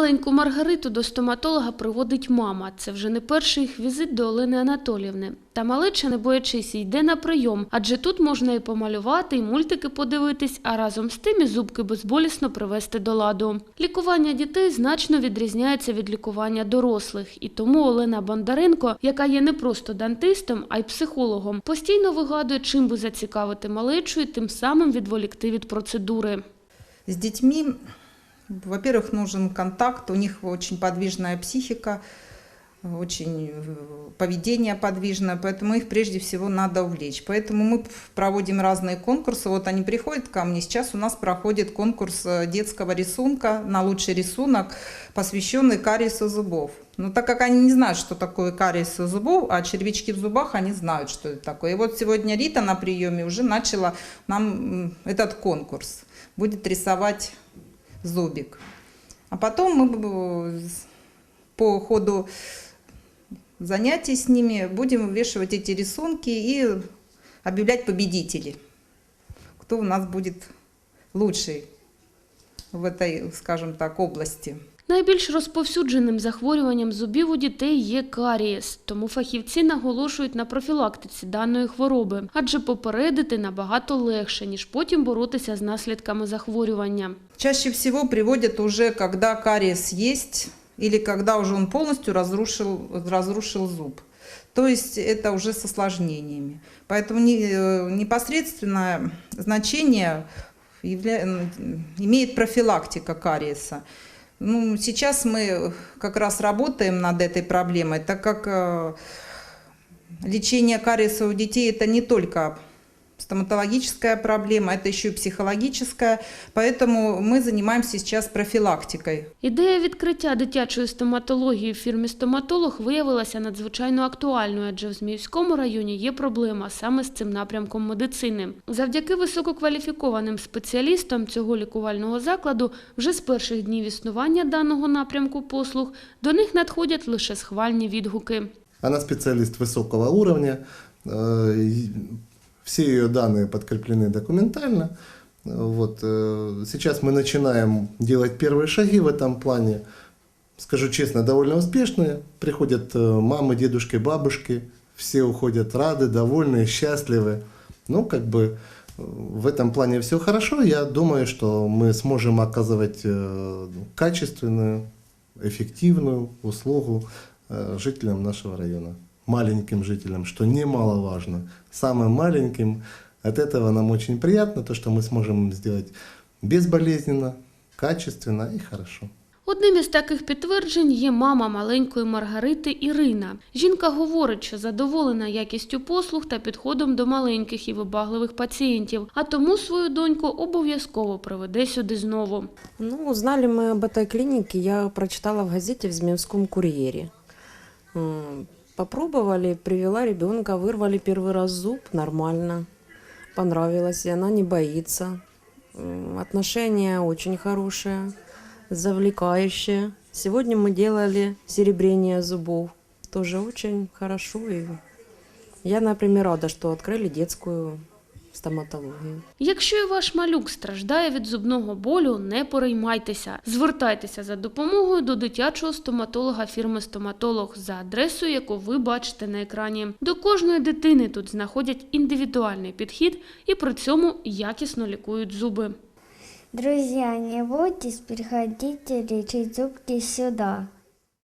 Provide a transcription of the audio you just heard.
Маленьку Маргариту до стоматолога приводить мама. Це вже не перший їх візит до Олени Анатоліївни. Та малеча, не боячись, йде на прийом, адже тут можна і помалювати, і мультики подивитись, а разом з тим і зубки безболісно привести до ладу. Лікування дітей значно відрізняється від лікування дорослих, і тому Олена Бондаренко, яка є не просто дантистом, а й психологом, постійно вигадує, чим би зацікавити малечу і тим самим відволікти від процедури. С детьми, во-первых, нужен контакт, у них очень подвижная психика, очень э, поведение подвижное, поэтому их прежде всего надо увлечь. Поэтому мы проводим разные конкурсы. Вот они приходят ко мне. Сейчас у нас проходит конкурс э, детского рисунка на лучший рисунок, посвященный кариесу зубов. Но так как они не знают, что такое кариес зубов, а червячки в зубах, они знают, что это такое. И вот сегодня Рита на приеме уже начала нам этот конкурс. Будет рисовать зубик. А потом мы по ходу занятий с ними будем вывешивать эти рисунки и объявлять победителей. Кто у нас будет лучший в этой, скажем так, области. Найбільш розповсюдженим захворюванням зубів у дітей є карієс, тому фахівці наголошують на профілактиці даної хвороби, адже попередити набагато легше, ніж потім боротися з наслідками захворювання. Чаще всего приводят уже, когда кариес есть или когда уже он полностью разрушил, разрушил зуб. То есть это уже с осложнениями. Поэтому не- э, непосредственное значение явля- м, имеет профилактика кариеса. Ну, сейчас мы как раз работаем над этой проблемой, так как э, лечение кариеса у детей это не только стоматологическая проблема, это еще и психологическая, поэтому мы занимаемся сейчас профилактикой. Ідея відкриття дитячої стоматології в фірмі «Стоматолог» виявилася надзвичайно актуальною, адже в Зміївському районі є проблема саме з цим напрямком медицини. Завдяки висококваліфікованим спеціалістам цього лікувального закладу вже з перших днів існування даного напрямку послуг до них надходять лише схвальні відгуки. Она специалист высокого уровня. Все ее данные подкреплены документально. Вот. э, Сейчас мы начинаем делать первые шаги в этом плане. Скажу честно, довольно успешные. Приходят э, мамы, дедушки, бабушки. Все уходят рады, довольные, счастливы. Ну, как бы э, в этом плане все хорошо. Я думаю, что мы сможем оказывать качественную, эффективную услугу жителям нашего района. Маленьким жителям, что немаловажно. Самым маленьким. От этого нам очень приятно, то, что мы сможем сделать безболезненно, качественно и хорошо. Одним із таких підтверджень є мама маленької Маргарити Ірина. Жінка говорить, що задоволена якістю послуг та підходом до маленьких і вибагливих пацієнтів, а тому свою доньку обов'язково приведе сюди знову. Ну, узнали мы об этой клинике, я прочитала в газете в Змеевском курьере. М, Попробовали, привела ребенка, вырвали первый раз зуб, нормально. Понравилось, и она не боится. М, Отношения очень хорошие, завлекающие. Сегодня мы делали серебрение зубов. Тоже очень хорошо. И я, например, рада, что открыли детскую стоматологию. Якщо і ваш малюк страждає від зубного болю, не переймайтеся. Звертайтеся за допомогою до дитячого стоматолога фірми Стоматолог за адресою, яку ви бачите на екрані. До кожної дитини тут знаходять індивідуальний підхід і при цьому якісно лікують зуби. Друзья, не бойтесь, приходите лечить зубки сюда.